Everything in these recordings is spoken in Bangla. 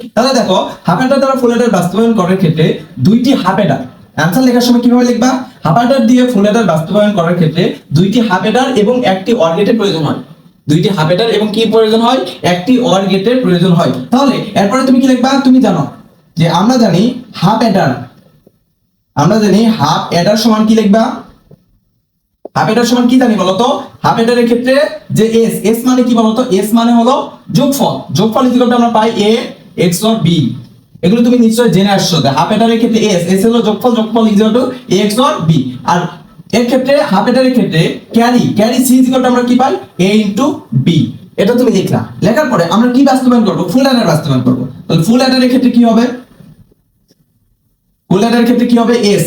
তাহলে দেখো হাফ অ্যাডার দ্বারা ফুল অ্যাডার বাস্তবায়ন করার ক্ষেত্রে দুইটি হাফ অ্যাডার অ্যান্সার লেখার সময় কীভাবে লিখবা? হাফ অ্যাডার দিয়ে ফুল অ্যাডার বাস্তবায়ন করার ক্ষেত্রে দুইটি হাফ অ্যাডার এবং একটি অর গেটের প্রয়োজন হয়। দুইটি হাফ অ্যাডার এবং কি প্রয়োজন হয়? একটি অর গেটের প্রয়োজন হয়। তাহলে, এরপরে তুমি কি লিখবা? তুমি জানো যে আমরা জানি হাফ অ্যাডার আমরা জানি হাফ অ্যাডার সমান কি লিখবা? হাফ এটার সমান কি জানি বলতো? হাফ এটারের ক্ষেত্রে যে এস এস মানে কি বলতো? এস মানে হলো যোগফল। যোগফল ইকুয়ালটা আমরা পাই এ এক্স অর বি এগুলো তুমি নিশ্চয়ই জেনে আসছো হাফ এটারের ক্ষেত্রে এস এস হলো যোগফল যোগফল equal to XOR B আর এর ক্ষেত্রে হাফ এটারের ক্ষেত্রে ক্যারি ক্যারি সি ইকুয়ালটা আমরা কি পাই? এ ইনটু বি এটা তুমি লিখলা। লেখার পরে আমরা কি বাস্তবায়ন করব? ফুল অ্যাডার বাস্তবায়ন করব। তাহলে ফুল অ্যাডারের ক্ষেত্রে কি হবে? ফুল অ্যাডারের ক্ষেত্রে কি হবে? এস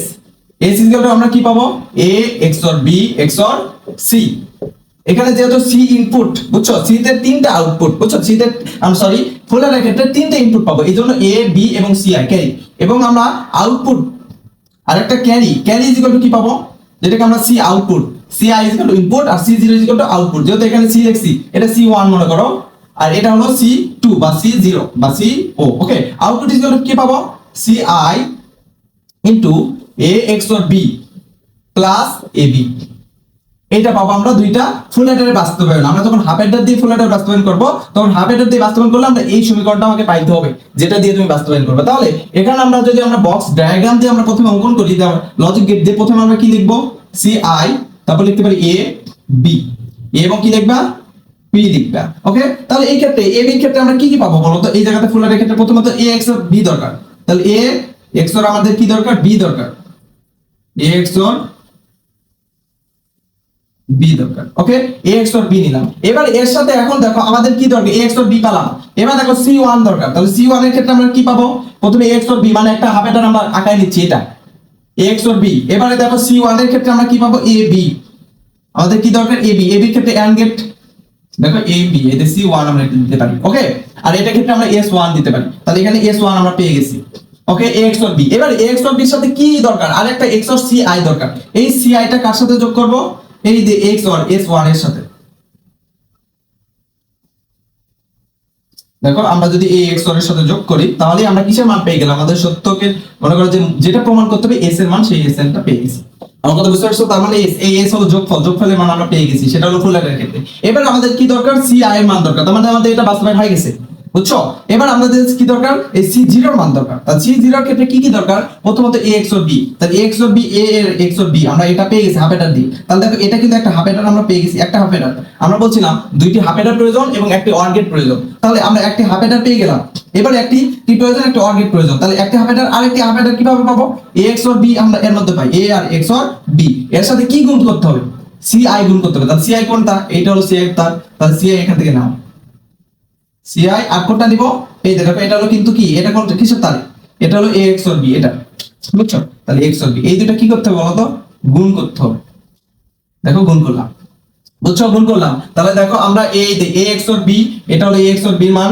এস ইকুয়াল আমরা কি পাবো? A XOR B XOR C এখানে যেহেতু সি ইনপুট বুঝছ? সি তে তিনটা আউটপুট বুঝছ? সি তে আম সরি ফুল অ্যাডারের ক্ষেত্রে তিনটা ইনপুট পাবো। এই জন্য এ বি এবং সি আই ক্যারি এবং আমরা আউটপুট আরেকটা ক্যারি ক্যারি ইকুয়াল টু কি পাবো? যেটাকে আমরা C output C I equal to input R C zero equal to output যেহেতু এখানে সি লিখছি এটা সি ওয়ান মনে করো। আর এটা হলো সি টু বা সি জিরো বা C O okay output equal to কি পাবো? C I into A XOR B plus A B এইটা পাবো আমরা দুইটা ফুল হেডারের বাস্তবায়ন। আমরা যখন হাফ হেডার দিয়ে ফুল হেডার বাস্তবায়ন করব, তখন হাফ হেডার দিয়ে বাস্তবায়ন করলে আমরা এই সমীকরণটা আমাকে পাইতে হবে, যেটা দিয়ে তুমি বাস্তবায়ন করবে। তাহলে এখানে আমরা যদি আমরা বক্স ডায়াগ্রাম দিয়ে আমরা প্রথমে অঙ্কন করি লজিক গেট দিয়ে প্রথমে আমরা কি লিখব? সি আই তারপর লিখতে পারি এ বি এবং কি লিখবা? পি লিখবা ওকে তাহলে এই ক্ষেত্রে এ বি ক্ষেত্রে আমরা কি কি পাবো বলো তো? এই জায়গাতে ফুল হেডারের ক্ষেত্রে প্রথমত এ এক্স বি দরকার। তাহলে এ এক্স আমাদের কি দরকার? বি দরকার। এ এক্স বি দরকার okay A XOR B নিলাম। এবার এর সাথে এখন দেখো আমাদের কি দরকার? এ এক্স ওর বি পেলাম। এবার দেখো সি ওয়ান দরকার। তাহলে সি ওয়ানের ক্ষেত্রে আমরা কি পাবো? প্রথমে এ এক্স ওর বি মানে একটা হাফ এটা আমরা আঁকায় নিচ্ছি, এটা। এ এক্স ওর বি এবারে দেখো সি ওয়ানের ক্ষেত্রে আমরা কি পাবো? এ বি আমাদের কি দরকার? এ বি এ বির ক্ষেত্রে অ্যান্ড গেট দেখো এ বি এতে সি ওয়ান আমরা দিতে পারি ওকে আর এটা ক্ষেত্রে আমরা এস ওয়ান দিতে পারি। তাহলে এখানে এস ওয়ান আমরা পেয়ে গেছি ওকে এক্স অর বি এবার এক্স অর বির সাথে কি দরকার? আর একটা এক্স অর সি আই দরকার। এই সি আইটা কার সাথে যোগ করব? এই যে এক্স অর এস ওয়ানের সাথে। দেখো, আমরা যদি এই এক্সের সাথে যোগ করি, তাহলে আমরা কিসের মান পেয়ে গেলাম? আমাদের সত্যকে মনে করো যে যেটা প্রমাণ করতে হবে এস এর মান সেই এস এরটা পেয়ে গেছি। আমার কথা বুঝতে পারছ? তার মানে এই এস হলো যোগফল। যোগফলের মান আমরা পেয়ে গেছি, সেটা হলো ফুল এর ক্ষেত্রে। এবার আমাদের কি দরকার? সি আই এর মান দরকার। তার মানে আমাদের এটা বাস্তবায়ন হয়ে গেছে। বুঝছ? এবার আমাদের কি দরকার? এই সি জিরোর মান দরকার। তাহলে সি জিরোর ক্ষেত্রে কি কি দরকার? প্রথমত এ এক্স ওর বি তাহলে এ এক্স ওর বি এ এর এক্স ওর বি আমরা এটা পেয়ে গেছি হাফ এটার দিয়ে। তাহলে দেখো, এটা কিন্তু একটা হাফ এটার আমরা পেয়ে গেছি, একটা হাফ আমরা বলছিলাম দুইটি হাফ এটার প্রয়োজন এবং একটি গেট প্রয়োজন। তাহলে আমরা একটি হাফ এটার পেয়ে গেলাম। এবার একটি কি প্রয়োজন? একটা গেট প্রয়োজন। তাহলে একটি হাফ এটার আরেকটি হাফ কীভাবে পাবো? এ এক্স ওর বি আমরা এর মধ্যে পাই। এ আর এক্স ওর বি এর সাথে কি গুণ করতে হবে? সি আই গুণ করতে হবে। তাহলে সি আই কোনটা? এইটা হলো সি আই তার। তাহলে সি আই এখান থেকে নাও। সিআই আর কোনটা নিব এই দেখো, এটা হলো কিন্তু কি? এটা কোন কিসের তারিখ এটা হলো এক্স অর বি এটা। বুঝছ? তাহলে এক্স অর বি এই দুটো কি করতে হবে বলতো? গুণ করতে হবে। দেখো, গুণ করলাম। বুঝছ? গুণ করলাম। তাহলে দেখো, আমরা এই এ এক্স অর বি এটা হলো এক্স অর বি মান।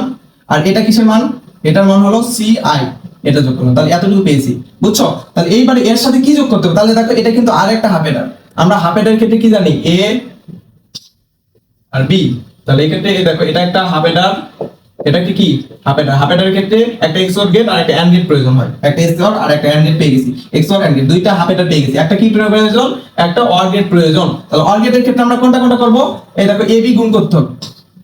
আর এটা কিসের মান? এটার মান হলো সি আই এটা যোগ করলাম। তাহলে এতটুকু পেয়েছি। বুঝছ? তাহলে এইবারে এর সাথে কি যোগ করতে হবে? তাহলে দেখো, এটা কিন্তু আরেকটা হাফ এটার আমরা হাফ এটার ক্ষেত্রে কি জানি? এ আর বি তাহলে এই ক্ষেত্রে দেখো, এটা একটা হাফ এডার এটা কি কি? হাফ এডার হাফ ক্ষেত্রে একটা এক্স অর গেট আর একটা অ্যান্ড গেট প্রয়োজন হয়। একটা এক্স অর আর একটা অ্যান্ড গেট পেয়ে গেছি। এক্স অর অ্যান্ড গেট দুইটা হাফ পেয়ে গেছি। একটা কি প্রয়োজন, একটা অর গেট প্রয়োজন। তাহলে অর গেটের ক্ষেত্রে আমরা কোনটা কোনটা করব? এই দেখো এ বি গুণ করতে হবে।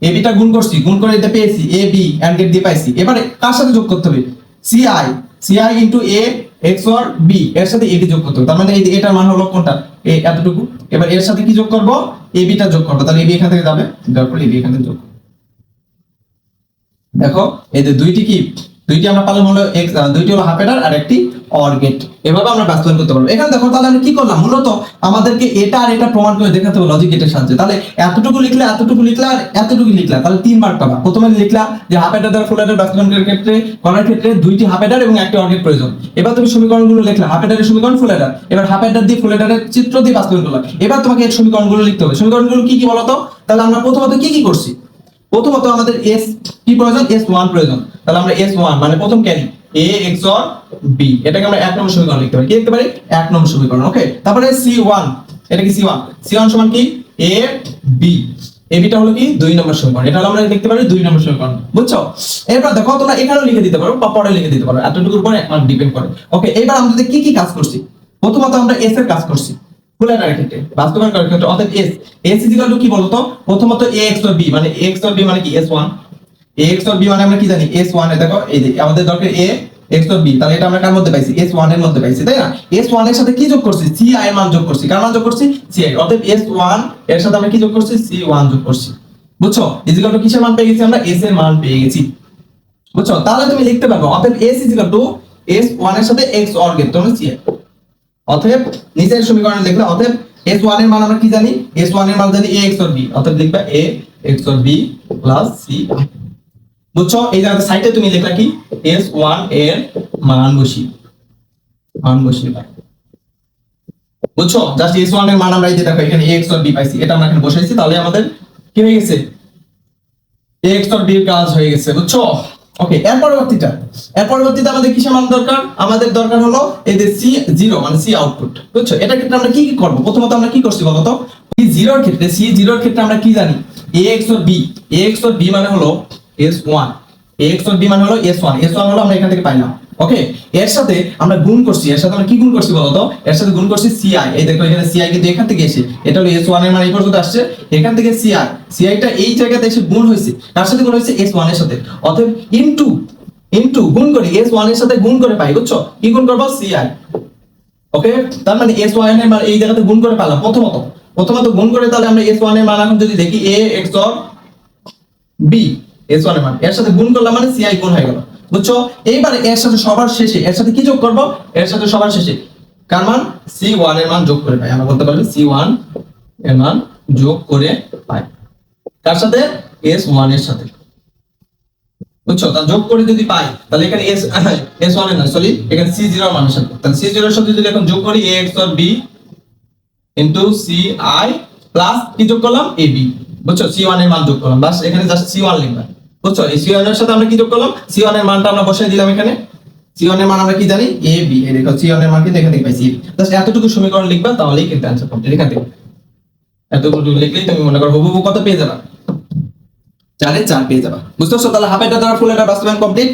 এ বিটা গুণ করছি, গুণ করে এটা পেয়েছি। এ বি অ্যান্ড গেট দিয়ে পাইছি। এবারে কার সাথে যোগ করতে হবে? C I C into A XOR B এর সাথে এ বি যোগ করতে হবে। তার মানে এটার মান হলো কোনটা? এতটুকু। এবার এর সাথে কি যোগ করব? এ বিটা যোগ করব। তাহলে এ বি এখান থেকে যাবে। যাওয়ার পরে এ বি এখান থেকে যোগ। দেখো, এই যে দুইটি কি? দুইটি আমরা পালন হলো দুইটি হলো হাফ এডার আর একটি অর গেট। এভাবে আমরা বাস্তবায়ন করতে পারব। এখানে দেখো, তাহলে আমি কি করলাম? মূলত আমাদেরকে এটা আর এটা প্রমাণ করে দেখাতে হবে লজিক গেটের সাহায্যে। তাহলে এতটুকু লিখলে এতটুকু লিখলে আর এতটুকু লিখলা, তাহলে তিন মার্ক পাবা। প্রথমে লিখলা যে হাফ এডার দ্বারা ফুল এডার করার ক্ষেত্রে করার ক্ষেত্রে দুইটি হাফ এডার এবং একটি অর গেট প্রয়োজন। এবার তুমি সমীকরণগুলো লিখলা, হাফ এডারের সমীকরণ ফুল এডার এবার হাফ এডার দিয়ে ফুল এডারের চিত্র দিয়ে বাস্তবায়ন করলাম। এবার তোমাকে এর সমীকরণগুলো লিখতে হবে। সমীকরণগুলো কি কি বলতো? তাহলে আমরা প্রথমত কি কি করছি? প্রথমত আমাদের এস কি প্রয়োজন? এস ওয়ান প্রয়োজন। তাহলে আমরা এস ওয়ান মানে প্রথম carry A XOR B এটাকে আমরা এক নম্বর সমীকরণ লিখতে পারি। কি লিখতে পারি? এক নম্বর সমীকরণ ওকে তারপরে সি ওয়ান এটা কি সি ওয়ান সি ওয়ান সমান কি? এ বি হলো কি? দুই নম্বর সমীকরণ। এটা হলো আমরা লিখতে পারি দুই নম্বর সমীকরণ। বুঝছ? এরপর দেখো, তোমরা এখানেও লিখে দিতে পারো বা পরে লিখে দিতে পারো। এতটুকুর উপরে ডিপেন্ড করে। ওকে এবার আমরা কি কি কাজ করছি? প্রথমত আমরা এস এর কাজ করছি। ফুলের ক্ষেত্রে বাস্তবায়ন করার ক্ষেত্রে। অর্থাৎ এস এস ইজিক্যাল টু কি বলতো? প্রথমত এ এক্স বি মানে এ এক্স বি মানে কি? S one A X B মানে আমরা কি জানি? এস ওয়ান দেখো, এই যে আমাদের দরকার এ এক্স বি তাহলে এটা আমরা কার মধ্যে পাইছি? এস ওয়ানের মধ্যে পাইছি, তাই না? এস ওয়ানের সাথে কি যোগ করছি? সি আই এর মান যোগ করছি। কার মান যোগ করছি? সি আই অর্থাৎ এস ওয়ানের সাথে আমরা কি যোগ করছি? সি ওয়ান যোগ করছি। বুঝছ? ইজিক্যাল টু কিসের মান পেয়ে গেছি আমরা? এস এর মান পেয়ে গেছি। বুঝছ? তাহলে তুমি লিখতে পারবে। অতএব এস ইজিক্যাল টু এস ওয়ানের সাথে এক্স অর্গের তোমরা সি আই অতএব নিচের সমীকরণে লিখলে, অতএব এস ওয়ানের মান আমরা কি জানি? এস ওয়ানের মান জানি এ এক্স বি অতএব লিখবে A X B plus C বুঝছ? এই জায়গাতে সাইডে তুমি লিখলা কি? এস ওয়ানের মান বসি মান বসি বুঝছ? জাস্ট এস ওয়ানের মান আমরা এই যে দেখো, এখানে এক্স বি পাইছি। এটা আমরা এখানে বসাইছি, তাহলে আমাদের কি হয়ে গেছে? এক্স বি এর কাজ হয়ে গেছে, বুঝছ? ওকে এর পরবর্তীটা। এর পরবর্তীতে আমাদের কিসের মান দরকার? আমাদের দরকার হলো এই যে সি জিরো মানে সি আউটপুট বুঝছ? এটা ক্ষেত্রে আমরা কি কি করব? প্রথমত আমরা কি করছি বলতো? সি জিরোর ক্ষেত্রে সি জিরোর ক্ষেত্রে আমরা কি জানি? A XOR B A XOR B মানে হলো S one A XOR B মানে হলো এস ওয়ান এস ওয়ান হলো আমরা এখান থেকে পাইলাম। ওকে এর সাথে আমরা গুণ করছি। এর সাথে আমরা কি গুণ করছি বলতো? এর সাথে গুণ করছি সিআই এই দেখো এখানে সিআই কিন্তু এখান থেকে এসে, এটা হলো এস ওয়ানের মানে এই পর্যন্ত আসছে। এখান থেকে সিআই সিআইটা এই জায়গাতে এসে গুণ হয়েছে। তার সাথে গুণ হয়েছে এস ওয়ানের সাথে। অতএব ইনটু ইনটু গুণ করে এস ওয়ানের সাথে গুণ করে পাই, বুঝছ? কি গুণ করব? সিআই ওকে তার মানে এস ওয়ানের মান এই জায়গাতে গুণ করে পেলাম প্রথমত। প্রথমত গুণ করে তাহলে আমরা এস ওয়ানের মান এখন যদি দেখি A XOR B S ওয়ানের মান। এর সাথে গুণ করলাম মানে সিআই গুণ হয়ে গেল। বুঝছ? এইবারে এর সাথে সবার শেষে, এর সাথে কি যোগ করব? এর সাথে সবার শেষে। কার মান? সি ওয়ানের মান যোগ করে পাই। আমরা বলতে পারি সি ওয়ানের মান যোগ করে পাই। কার সাথে? এস ওয়ানের সাথে। বুঝছ? তা যোগ করে যদি পাই, তাহলে এখানে এস এস ওয়ানের না সরি এখানে সি জিরো মানের সাথে তাহলে সি জিরোর সাথে যদি এখন যোগ করি A X B into C I plus কি যোগ করলাম? এ বি বুঝছ? সি ওয়ানের মান যোগ করলাম। বাস এখানে জাস্ট সি ওয়ান লিখবা বুঝছ? এই সি ওয়ানের সাথে আমরা কি যোগ করলাম? সি এর মানটা আমরা বসাই দিলাম এখানে। সি এর মান আমরা কি জানি? এ বি এ দেখো সি ওয়ানের মান কিন্তু এখানে পাইছি জাস্ট এতটুকু সমীকরণ লিখবা, তাহলেই কিন্তু অ্যান্সার কমপ্লিট এখান থেকে। এতটুকু লিখলেই তুমি মনে করো হুবহু কত পেয়ে যাবা। চারে চার পেয়ে যাবা। বুঝতে পারছ? তাহলে হাফ এটা দ্বারা ফুল এটা বাস্তবায়ন কমপ্লিট